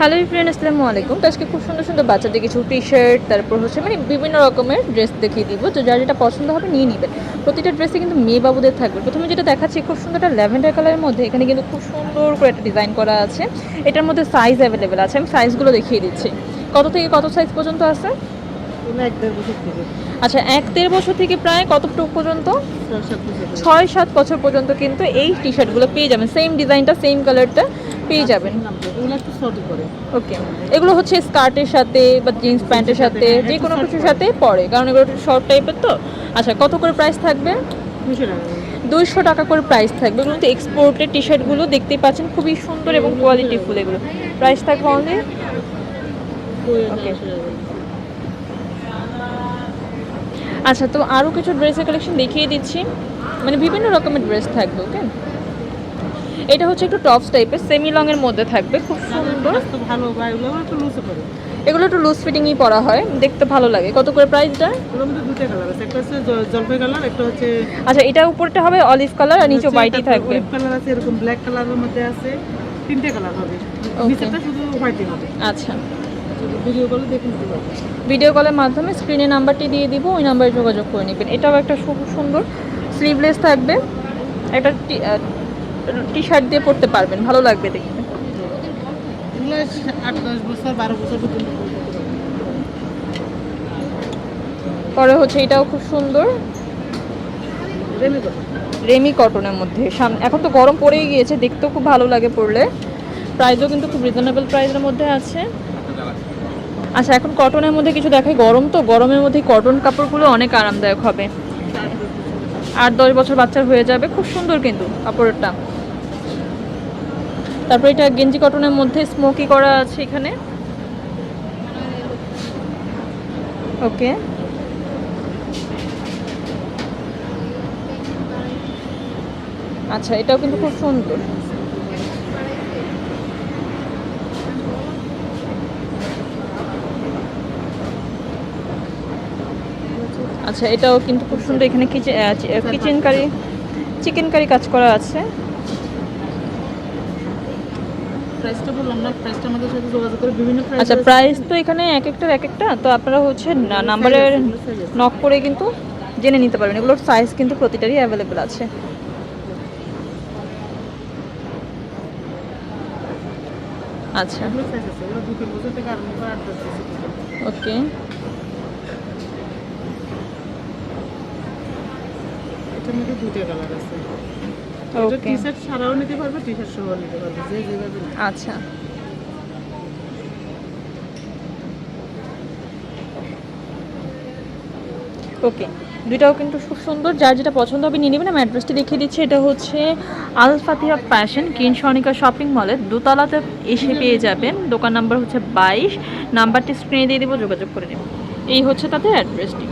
Hello friend আসসালামু আলাইকুম। তো আজকে খুব সুন্দর সুন্দর বাচ্চাদের কিছু টি শার্ট তারপর হচ্ছে মানে বিভিন্ন রকমের ড্রেস দেখিয়ে দিব। তো যার যেটা পছন্দ হবে নিয়ে নেবেন প্রতিটা ড্রেসে কিন্তু মেয়ে বাবুদের থাকবে। প্রথমে যেটা দেখাচ্ছি, খুব সুন্দর একটা ল্যাভেন্ডার কালারের মধ্যে এখানে কিন্তু খুব সুন্দর করে একটা ডিজাইন করা আছে। এটার মধ্যে সাইজ অ্যাভেলেবেল আছে। আমি সাইজগুলো দেখিয়ে দিচ্ছি। কত থেকে কত সাইজ পর্যন্ত আছে? এক দেড় বছর থেকে। আচ্ছা এক দেড় বছর থেকে প্রায় কতটুকু পর্যন্ত? ছয় সাত বছর পর্যন্ত। কিন্তু এই টি শার্টগুলো পেয়ে যাবেন। সেম ডিজাইনটা সেম কালারটা পেয়ে যাবেন। শর্ট করে। ওকে এগুলো হচ্ছে স্কার্টের সাথে বা জিন্স প্যান্টের সাথে যে কোনো কিছুর সাথে পরে। কারণ এগুলো শর্ট টাইপের তো। আচ্ছা কত করে প্রাইস থাকবে? দুইশো টাকা। করে প্রাইস থাকবে। এগুলো কিন্তু এক্সপোর্টের টি শার্টগুলো দেখতেই পাচ্ছেন। খুবই সুন্দর এবং কোয়ালিটিফুল এগুলো। প্রাইস থাকবে অনলি Okay. আচ্ছা তো আরও কিছু ড্রেসের কালেকশন দেখিয়ে দিচ্ছি। মানে বিভিন্ন রকমের ড্রেস থাকবে ওকে এটা হচ্ছে একটু টপস টাইপের সেমি লং এর মধ্যে থাকবে খুব সুন্দর। ভালো এগুলো একটু লুজে ফিটিংই পরা। হয় দেখতে ভালো লাগে। কত করে প্রাইসটা দুটো কালার আছে একটা হচ্ছে জলপাই কালার একটা হচ্ছে আচ্ছা এটা উপরটা হবে অলিভ কালার আর নিচে হোয়াইটই থাকবে। কালার আছে এরকম ব্ল্যাক কালারের মধ্যে আছে তিনটে কালার হবে. নিচেরটা শুধু হোয়াইটই হবে। আচ্ছা। ভিডিও কলের মাধ্যমে স্ক্রিনে নাম্বারটি দিয়ে দিব ওই নাম্বারে যোগাযোগ করে নেবেন। এটাও একটা খুব সুন্দর স্লিভলেস থাকবে। একটা টি শার্ট দিয়ে পরতে পারবেন ভালো লাগবে দেখতে। আট দশ বছর বারো বছর পর্যন্ত পরতে পারবেন। পরে হচ্ছে এটাও খুব সুন্দর। রেমি রেমি কটনের মধ্যে। সামনে এখন তো গরম পড়েই গিয়েছে দেখতেও খুব ভালো লাগে পড়লে প্রাইসও কিন্তু খুব রিজনেবল প্রাইসের মধ্যে আছে। আচ্ছা এখন কটনের মধ্যে কিছু দেখাই। গরম তো, গরমের মধ্যে কটন কাপড়গুলো অনেক আরামদায়ক হবে। আট দশ বছর বাচ্চার হয়ে যাবে, খুব সুন্দর কিন্তু কাপড়টা তারপর এটা গেঞ্জি কটনের মধ্যে স্মোকি করা আছে এখানে। ওকে। আচ্ছা এটাও কিন্তু খুব সুন্দর। আচ্ছা এটাও কিন্তু খুব সুন্দর। এখানে কিচেন কারি চিকেন কারি কাজ করা আছে। আচ্ছা প্রাইস তো এখানে এক একটার এক একটা। তো আপনারা হচ্ছে নাম্বারের নক করে কিন্তু জেনে নিতে পারবেন। এগুলোর সাইজ কিন্তু প্রতিটারই অ্যাভেলেবেল আছে। আচ্ছা। এগুলো সাইজ আছে এগুলো দু তিন বছর থেকে আরম্ভ করে আট দশ বছর পর্যন্ত। ওকে এটার মধ্যে দুটো কালার আছে। টি শার্ট ছাড়াও নিতে পারবে টি শার্ট সহ নিতে পারবে যে যেভাবে আচ্ছা। ওকে দুইটাও কিন্তু খুব সুন্দর যার যেটা পছন্দ হবে নিয়ে নেবেন। আমি অ্যাড্রেসটি দেখিয়ে দিচ্ছি। এটা হচ্ছে আল ফাতিহা প্যাশন কিন সনিকা শপিং মলের দোতলাতে এসে পেয়ে যাবেন। দোকান নাম্বার হচ্ছে বাইশ। নাম্বারটি স্ক্রিনে দিয়ে দেবো যোগাযোগ করে নেবেন। এই হচ্ছে তাদের অ্যাড্রেসটি